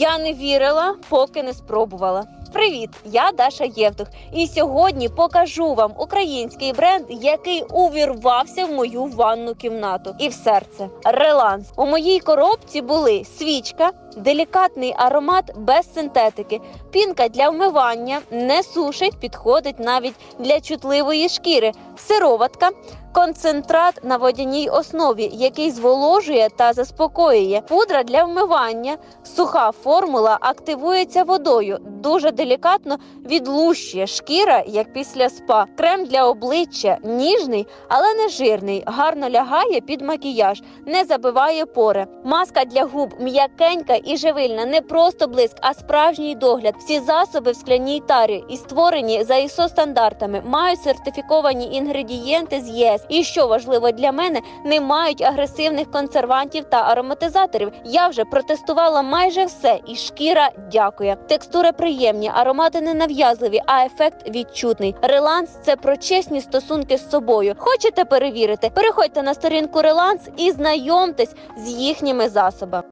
Я не вірила, поки не спробувала. Привіт, я Даша Євтух, і сьогодні покажу вам український бренд, який увірвався в мою ванну кімнату і в серце. Реланс. У моїй коробці були свічка, делікатний аромат без синтетики, пінка для вмивання, не сушить, підходить навіть для чутливої шкіри, сироватка. Концентрат на водяній основі, який зволожує та заспокоює. Пудра для вмивання, суха формула активується водою, дуже делікатно відлущує шкіра, як після спа. Крем для обличчя ніжний, але не жирний, гарно лягає під макіяж, не забиває пори. Маска для губ м'якенька і живильна, не просто блиск, а справжній догляд. Всі засоби в скляній тарі і створені за ISO стандартами, мають сертифіковані інгредієнти з ЄС. І що важливо для мене, не мають агресивних консервантів та ароматизаторів. Я вже протестувала майже все, і шкіра дякує. Текстури приємні, аромати не нав'язливі, а ефект відчутний. Реланс це про чесні стосунки з собою. Хочете перевірити? Переходьте на сторінку Реланс і знайомтесь з їхніми засобами.